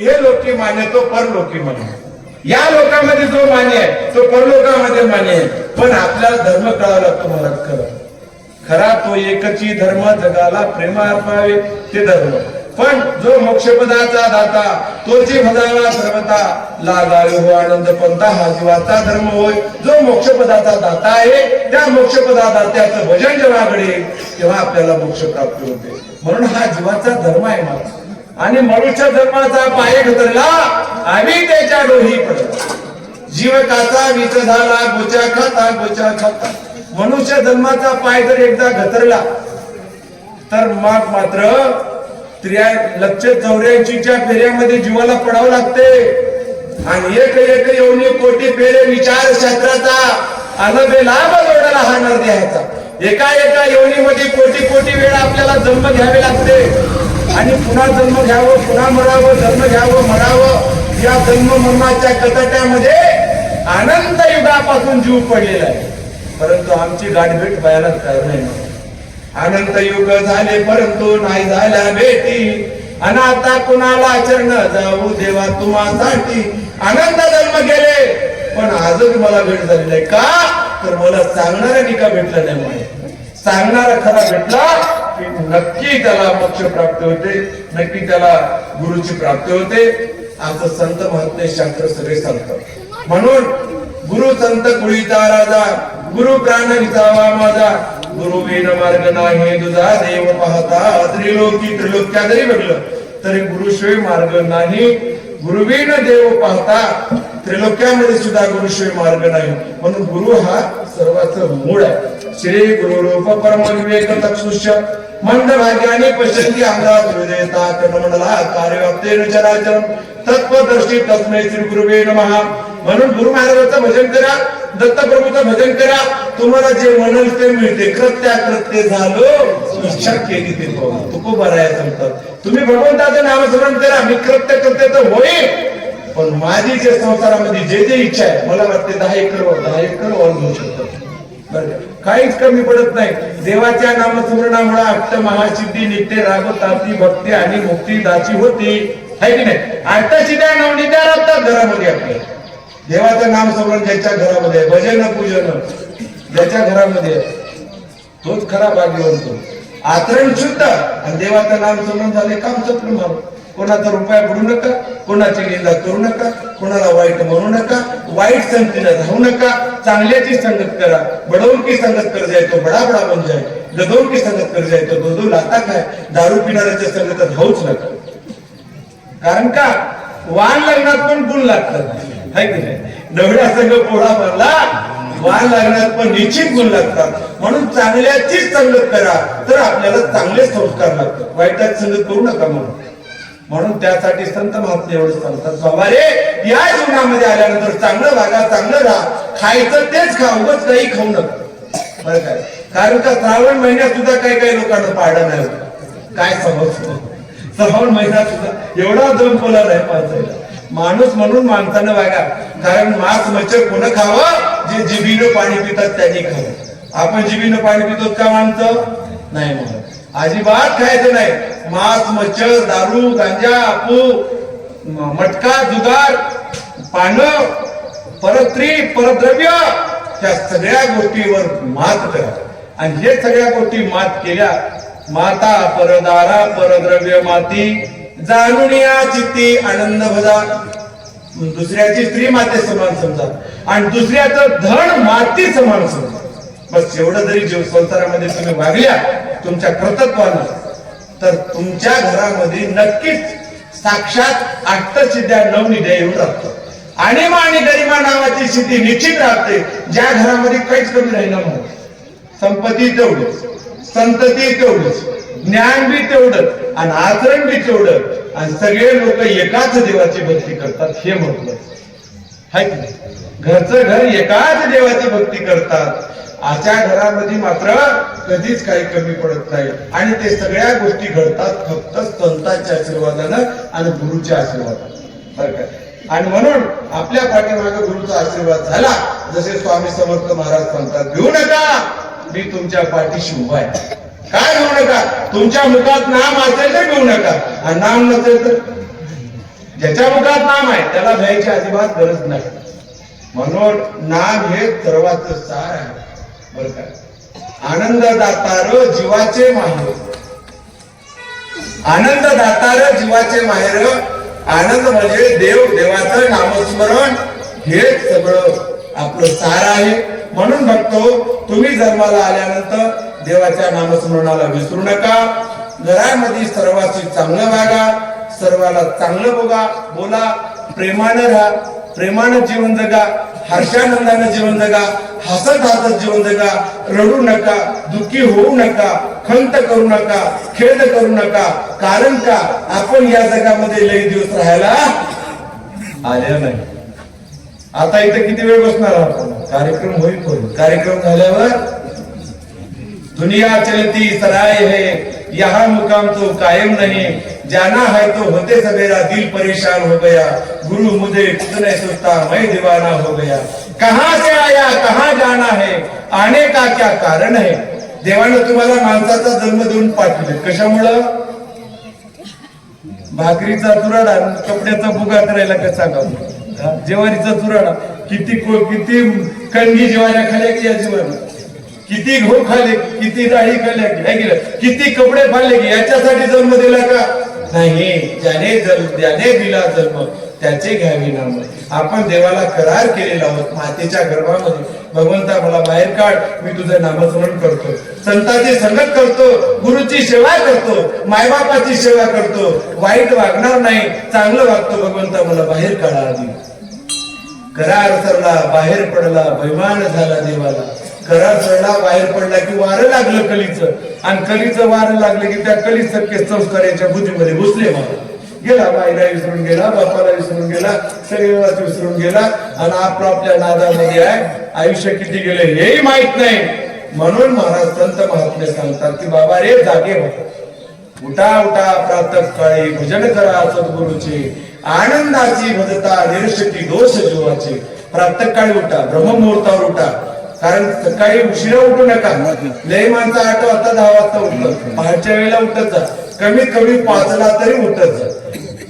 हे लोकी मान्य तो परलोकी मान्य. या लोकांमध्ये जो मान्य आहे तो परलोकामध्ये मान्य आहे. पण आपल्याला धर्म कळावा लागतो महाराज खरं. खरा तो एकची धर्म जगाला प्रेमा अर्पावे ते धर्म. पण जो मोक्षपदाचा दाता तो जे भजावा सर्वता लागावे हो आनंद पंथा हा जीवाचा धर्म होय जो मोक्षपदाचा दाता आहे त्या मोक्षपदा दात्याचं भजन जेव्हा घडेल तेव्हा आपल्याला मोक्ष प्राप्त होते. म्हणून हा जीवाचा धर्म आहे मला आणि मनुष्य धर्माचा पाय घसरला आम्ही त्याच्या डोही पडला. जीवकाचा विच झाला गोचा खाता गोचा खाता. मनुष्य धर्माचा पाय जर एकदा घतरला तर मग मात्र लक्ष चौऱ्याऐंशीच्या फेऱ्यामध्ये जीवाला पडावं लागते. आणि एक एक येऊन कोटी फेरे विचार शास्त्राचा अनबे लाभ जोडायला हा नर द्यायचा एका एका योनीमध्ये कोटी कोटी वेळा आपल्याला जन्म घ्यावे लागते. आणि पुन्हा जन्म घ्यावं पुन्हा मरावं जन्म घ्यावं मरावं. या जन्म मरणाच्या कटट्यामध्ये आनंद युगापासून जीव पडलेला आहे. परंतु आमची गाठभेट व्हायला तयार नाही आनंद अनंत युग झाले परंतु नाही झाल्या भेटी. आणि आता कुणाला चरण जाऊ देवा तुम्हासाठी. आनंद जन्म गेले पण आजच मला भेट झाली नाही. का? तर मला सांगणारा निका भेटला नाही म्हणून सांगणारा खरा भेटला की नक्की त्याला मोक्ष प्राप्त होते नक्की त्याला गुरुची प्राप्ती होते. असं संत महात्मे शास्त्र सगळे सांगतात. म्हणून गुरु संत कुळीचा राजा गुरु प्राण विसावा माझा. गुरु विन मार्ग नाही तुझा देव पाहता त्रिलोकी त्रिलोक्या जरी बघलं तरी गुरुशिवाय मार्ग नाही. गुरुवीन देव पाहता त्रिलोक्यामध्ये सुद्धा गुरुशिवाय मार्ग नाही. म्हणून गुरु हा सर्वाचं मूळ आहे. श्री गुरु रूप परम विवेक तत्सुष्य मंद भाग्याने पश्यंती अंगात हृदयता कर्णमंडला कार्यव्याप्ते चराचरम तत्वदर्शी तस्मै श्री गुरुवे नमः. म्हणून गुरु महाराजांचं भजन करा दत्तप्रभूचं भजन करा. तुम्हाला जे म्हणाल ते मिळते. कृत्या कृत्य झालो. शक्य केली ते पाहू. तुकोबारा आहे सांगतात तुम्ही भगवंताचं नामस्मरण करा. मी कृत्य कृत्य तर होईल पण माझी जे संसारामध्ये जे जे इच्छा आहे मला वाटते दहा एकर वर दहा एकर वर घेऊ शकतो. काहीच कमी पडत नाही. देवाच्या नामस्मरणामुळे अष्ट महासिद्धी नित्य राग ताप्ती भक्ती आणि मुक्ती दाची होती. आहे की नाही? अष्टसिद्ध्या नवनिद्या लागतात घरामध्ये आपल्या देवाचं नाम स्मरण ज्याच्या घरामध्ये भजन पूजन ज्याच्या घरामध्ये तोच खरा भाग्यवंत. आचरण शुद्ध. आणि देवाचं नाम स्मरण झाले काम सपलं कोणाचा रुपया पडू नका कोणाची निंदा करू नका कोणाला वाईट म्हणू नका वाईट संगतीला राहू नका चांगल्याची संगत करा बडवून की संगत कर जाय तो बडा बडा बन जाय गदवून की संगत कर जाय तो लाता काय दारू पिणाऱ्याच्या संगतात राहूच नका. कारण का? वाण लग्नात पण गुण लागतात. हाय की नाही? नवऱ्या संघ पोळा भरला वाण लागण्यात पण निश्चित गुण लागतात. म्हणून चांगल्याचीच संगत करा तर आपल्याला चांगले संस्कार लागतात. वाईटात संगत करू नका म्हणून. म्हणून त्यासाठी संत महात्मा एवढं सांगतात बाबा रे या जीवनामध्ये आल्यानंतर चांगलं वागा चांगलं राहा. खायचं तेच खा उगच काही खाऊ नका. बरं काय कारण का श्रावण महिन्यात सुद्धा काही काही लोकांना पाडा नाही होत. काय समजतो श्रावण महिन्यात सुद्धा एवढा दम बोला नाही माणसाला माणूस म्हणून माणसानं वागा. कारण मांस मच्छर कोण खावं? जे जिबीनं पाणी पितात त्यांनी खावं. आपण जिबीनं पाणी पितो का माणसं? नाही म्हणून अजिबात खायचं नाही. मांस मच्छर दारू गांजा आपू मटका जुगार पान परत्री परद्रव्य त्या सगळ्या गोष्टीवर मात करा. आणि हे सगळ्या गोष्टी मात केल्या माता परदारा परद्रव्य माती जाणून या चित्ती आनंद भजा. दुसऱ्याची स्त्री माते समान समजा आणि दुसऱ्याचं धन माती समान समजा बस एवढं जरी जीव संसारामध्ये तुम्ही वागल्या तुमच्या कर्तृत्वानं. तर तुमच्या घरामध्ये नक्कीच साक्षात अष्टसिद्ध्या नवनिध्या येऊन राहतो. आणि आणि गरिमा नावाची स्थिती निश्चित राहते. ज्या घरामध्ये काहीच कमी राहिलं म्हणून संपत्ती तेवढीच संतती तेवढीच ज्ञान बी तेवढंच आणि आचरण बी तेवढं. आणि सगळे लोक एकाच देवाची भक्ती करतात हे म्हटलं हाय की नाही? घरचं घर एकाच देवाची भक्ती करतात. अशा घरामध्ये मात्र कधीच काही कमी पडत नाही. आणि ते सगळ्या गोष्टी घडतात फक्त संतांच्या आशीर्वादानं आणि गुरुच्या आशीर्वादानं. बरं का? आणि म्हणून आपल्या पाठीमागे गुरुचा आशीर्वाद झाला जसे स्वामी समर्थ महाराज सांगतात घेऊ नका मी तुमच्या पाठीशी उभा आहे. काय घेऊ नका? तुमच्या मुखात नाम असेल तर घेऊ नका. आणि नाम नसेल तर ज्याच्या मुखात नाम आहे त्याला भयाची अजिबात गरज नाही. म्हणून नाम हे सर्वात सार आहे. का? आनंद दातार जीवाचे माहेर. आनंद दातार जीवाचे माहेर आनंद म्हणजे देव देवाचं नामस्मरण हे सगळं आपलं सार आहे. म्हणून बघतो हो, तुम्ही जन्माला आल्यानंतर देवाच्या नामस्मरणाला विसरू नका. घरामध्ये सर्वाशी चांगलं वागा सर्वाला चांगलं बघा बोला प्रेमानं राहा प्रेमानं जीवन जगा. हर्षानंदानं जीवन जगा हसत हसत जीवन जगा रडू नका दुःखी होऊ नका खंत करू नका खेद करू नका. कारण का? आपण या जगामध्ये लई दिवस राहायला आले नाही. आता इथे किती वेळ बसणार आपण? कार्यक्रम होईल होईल कार्यक्रम झाल्यावर दुनिया चलती सराय है यहा मुकाम तो कायम नाही. जाना है तो होते सवेरा दिल परेशान हो गया. गुरु मुझे खुद ने सोचता मैं दीवाना हो गया. कहाँ से आया? कहाँ जाना है? आने का क्या कारण है? देवानं तुम्हाला माणसाचा जन्म देऊन पाठवले. कशामुळं? भाकरीचा चुराडा कपड्याचा बुगा करायला कसा का जेवारीचा चुराडा. किती किती कणगी जेवाऱ्या खाल्या की या जीवानं? किती गहू खाले किती डाळी खाल्या की नाही किती कपडे फाडले की याच्यासाठी जन्म दिला का? नाही. ज्याने जन्म ज्याने दिला जन्म त्याचे घ्यावे नाम. आपण देवाला करार केलेला आहोत मातेच्या गर्भामध्ये. भगवंता मला बाहेर काढ मी तुझं नामस्मरण करतो. संतांची संगत करतो गुरुची सेवा करतो मायबापाची सेवा करतो. वाईट वागणार नाही चांगलं वागतो भगवंता मला बाहेर काढा आधी. करार सरला बाहेर पडला बैमान झाला देवाला. करार सरला बाहेर पडला की वारं लागलं कलीचं. आणि कलीचं वारं लागलं की त्या कली सख्खे संस्कार याच्या बुद्धीमध्ये घुसले मला गेला बाईला विसरून गेला बापाला विसरून गेला शरीराला विसरून गेला आणि आपलं आपल्या नादामध्ये आहे आयुष्य किती गेले हेही माहीत नाही. म्हणून महाराज संत महात्मे सांगतात की बाबा रे जागे हो. उठा उठा प्रातः काळी भजन करा सद्गुरूचे. आनंदाची भजता निरशकी दोष जीवाचे. प्रातः काळी उठा ब्रह्ममुहूर्तावर उठा. कारण सकाळी उशिरा उठू नका. लय माणसं आठ वाजता दहा वाजता उठलं पहाटच्या वेळेला उठत जा. कमीत कमी पाचला तरी उठत जा.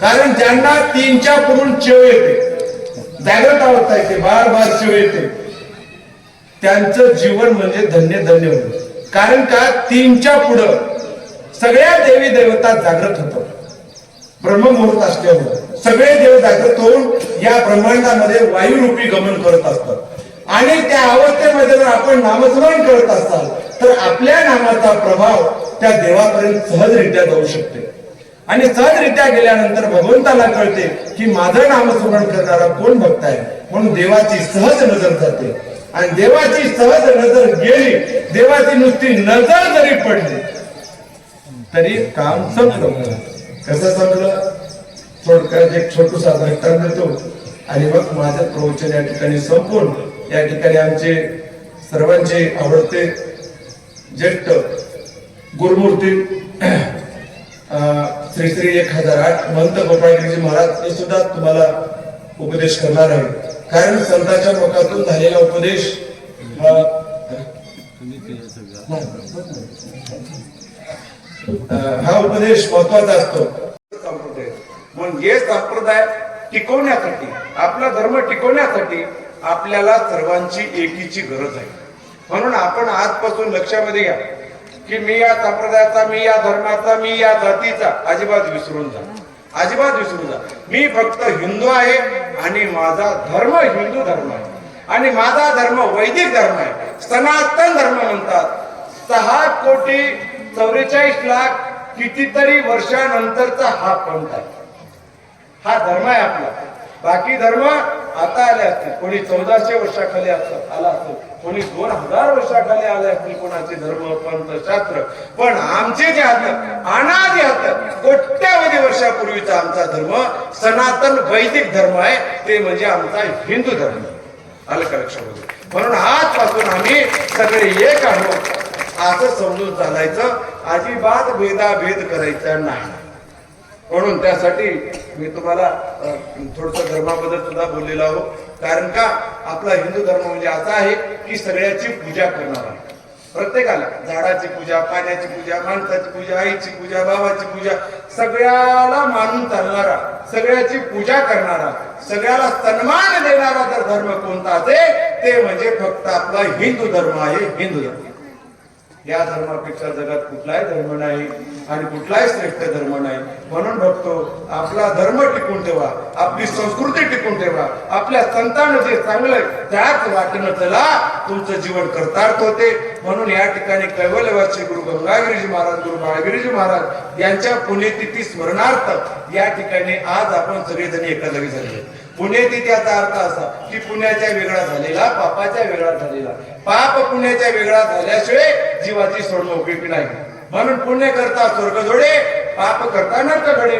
कारण ज्यांना तीनच्या पुढून चेव येते जागृत अवस्था येते बार बार चेव येते. त्यांचं जीवन म्हणजे धन्य धन्य होतं. कारण का? तीनच्या पुढं सगळ्या देवी देवता जागृत होतात. ब्रह्ममुहूर्त असल्यामुळे. सगळे देव जागृत होऊन या ब्रह्मांडामध्ये वायुरूपी गमन करत असतात. आणि त्या अवस्थेमध्ये जर आपण नामस्मरण करत असाल तर आपल्या नामाचा प्रभाव त्या देवापर्यंत सहजरित्या जाऊ शकते. आणि सहजरित्या गेल्यानंतर भगवंताला कळते की माझं नामस्मरण करणारा कोण भक्त आहे म्हणून देवाची सहज नजर जाते. आणि देवाची सहज नजर गेली देवाची नुसती नजर जरी पडली तरी काम संपलं. कसं संपलं? थोडक्यात एक छोटूसा दृष्टांत देतो आणि मग माझं प्रवचन या ठिकाणी संपूर्ण या ठिकाणी आमचे सर्वांचे आवडते ज्येष्ठ गुरुमूर्ती अं, श्री श्री एक हजार आठ महंत गोपाळगिरीजी महाराज हे सुद्धा तुम्हाला उपदेश करणार आहे. कारण संतांच्या मुखातून झालेला उपदेश हा उपदेश महत्त्वाचा असतो. संप्रदाय. म्हणजे हे संप्रदाय टिकवण्यासाठी आपला धर्म टिकवण्यासाठी आपल्याला सर्वांची एकीची गरज आहे. म्हणून आपण आजपासून लक्षामध्ये घ्या की मी या संप्रदायाचा मी या धर्माचा मी या जातीचा अजिबात विसरून जा. अजिबात विसरून जा. मी फक्त हिंदू आहे आणि माझा धर्म हिंदू धर्म आहे. आणि माझा धर्म वैदिक धर्म आहे. सनातन धर्म म्हणतात. सहा कोटी चौवेचाळीस लाख कितीतरी वर्षानंतरचा हा पंथ आहे. हा धर्म आहे आपला. बाकी धर्म आता आले असतील. कोणी चौदाशे वर्षाखाली असत आला असतो कोणी दोन हजार वर्षाखाली आले असतील कोणाचे धर्म पंथ शास्त्र. पण आमचे जे आहेत अनादि आहेत कोट्यावधी वर्षापूर्वीचा आमचा धर्म सनातन वैदिक धर्म आहे. ते म्हणजे आमचा हिंदू धर्म. आलं का लक्षामध्ये म्हणून आजपासून आम्ही सगळे एक आहोत. असं समजून चालायचं. अजिबात भेदाभेद करायचा नाही. म्हणून त्यासाठी मी तुम्हाला थोडस धर्माबद्दल सुद्धा बोललेलो आहो कारण का? आपला हिंदू धर्म म्हणजे असा आहे की सगळ्याची पूजा करणारा. प्रत्येकाला झाडाची पूजा पाण्याची पूजा माणसाची पूजा आईची पूजा बाबाची पूजा सगळ्याला मानून चालणारा सगळ्याची पूजा करणारा सगळ्याला सन्मान देणारा जर धर्म कोणता असेल ते म्हणजे फक्त आपला हिंदू धर्म आहे हिंदू धर्म. या धर्मापेक्षा जगात कुठलाही धर्म नाही आणि कुठलाही श्रेष्ठ धर्म नाही. म्हणून बघतो आपला धर्म टिकून ठेवा आपली संस्कृती टिकून ठेवा आपल्या संतानं जे चांगलं त्याच वाटेनं चला तुमचं जीवन कर्तार्थ होते. म्हणून या ठिकाणी कैवल्यवासी गुरु गंगागिरीजी महाराज गुरु बाळगिरीजी महाराज यांच्या पुण्यतिथी स्मरणार्थ या ठिकाणी आज आपण सगळेजण एका जागी झाले पुण्यतिथी त्याचा अर्थ असा की पुण्याच्या वेगळा झालेला पापाच्या वेगळा झालेला. पाप पुण्याच्या वेगळा झाल्याशिवाय जीवाची सोडणं उपयोगी नाही. म्हणून पुण्य करता स्वर्ग जोडे पाप करता नर्क घडे